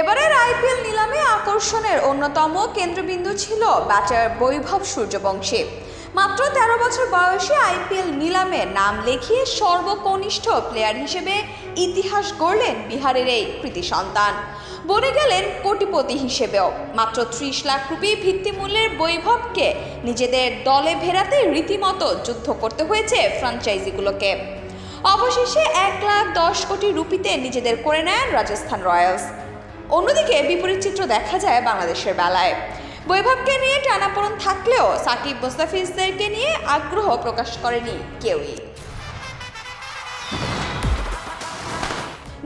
এবারের আইপিএল নিলামে আকর্ষণের অন্যতম কেন্দ্রবিন্দু ছিল ব্যাটার বৈভব সূর্যবংশী। মাত্র তেরো বছর বয়সে আইপিএল নিলামে নাম লিখিয়ে সর্বকনিষ্ঠ প্লেয়ার হিসেবে ইতিহাস গড়লেন বিহারের এই কৃতি সন্তান। বনে গেলেন কোটিপতি হিসেবেও। মাত্র ত্রিশ লাখ রুপি ভিত্তিমূল্যের বৈভবকে নিজেদের দলে ভেরাতে রীতিমতো যুদ্ধ করতে হয়েছে ফ্র্যাঞ্চাইজিগুলোকে অবশেষে এক লাখ দশ কোটি রুপিতে নিজেদের করে নেন রাজস্থান রয়্যালস। অন্যদিকে বিপরীত চিত্র দেখা যায় বাংলাদেশের বেলায়। বৈভবকে নিয়ে টানাপোড়ন থাকলেও সাকিব মোস্তাফিজদেরকে নিয়ে আগ্রহ প্রকাশ করেনি কেউই।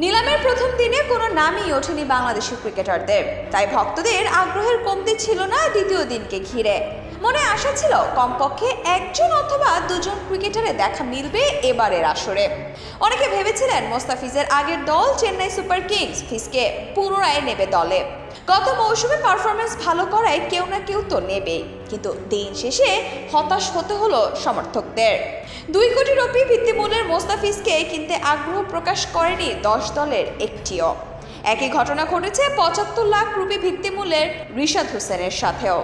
নিলামের প্রথম দিনে কোনো নামই ওঠেনি বাংলাদেশি ক্রিকেটারদের। তাই ভক্তদের আগ্রহের কমতি ছিল না দ্বিতীয় দিনকে ঘিরে। মনে আশা ছিল কমপক্ষে একজন অথবা দুজন ক্রিকেটারে দেখা মিলবে এবারের আসরে। অনেকে ভেবেছিলেন মোস্তাফিজের আগের দল চেন্নাই সুপার কিংস ফিসকে পুনরায় নেবে দলে। গত মৌসুমে পারফরমেন্স ভালো করায় কেউ না কেউ তো নেবে কিন্তু দিন শেষে হতাশ হতে হলো সমর্থকদের। দুই কোটি রুপি ভিত্তিমূলের মোস্তাফিজকে কিনতে আগ্রহ প্রকাশ করেনি দশ দলের একটিও। একই ঘটনা ঘটেছে পঁচাত্তর লাখ রুপি ভিত্তিমূল্যের রিশাদ হোসেনের সাথেও।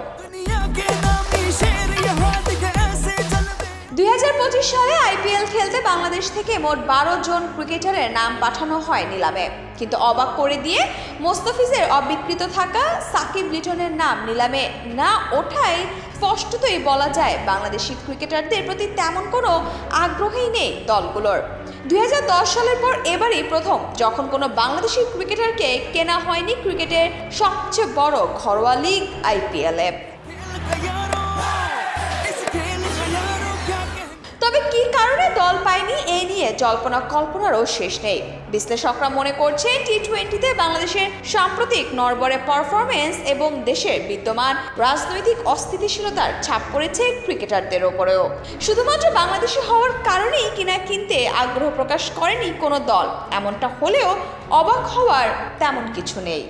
সালে আইপিএল খেলতে বাংলাদেশ থেকে মোট বারো জন ক্রিকেটারের নাম পাঠানো হয় নিলামে কিন্তু অবাক করে দিয়ে মোস্তাফিজের অবিকৃত থাকা সাকিব লিটনের নাম নিলামে না ওঠায় স্পষ্টতই বলা যায় বাংলাদেশি ক্রিকেটারদের প্রতি তেমন কোনো আগ্রহই নেই দলগুলোর। দুই হাজার দশ সালের পর এবারই প্রথম যখন কোনো বাংলাদেশি ক্রিকেটারকে কেনা হয়নি ক্রিকেটের সবচেয়ে বড় ঘরোয়া লিগ আইপিএলে। জল্পনা কল্পনারও শেষ নেই। বিশ্লেষকরা মনে করছেন টি টোয়েন্টিতে বাংলাদেশের সাম্প্রতিক নরবরে পারফরমেন্স এবং দেশের বিদ্যমান রাজনৈতিক অস্থিতিশীলতার ছাপ পড়েছে ক্রিকেটারদের ওপরেও। শুধুমাত্র বাংলাদেশি হওয়ার কারণেই কিনা কিনতে আগ্রহ প্রকাশ করেনি কোনো দল। এমনটা হলেও অবাক হওয়ার তেমন কিছু নেই।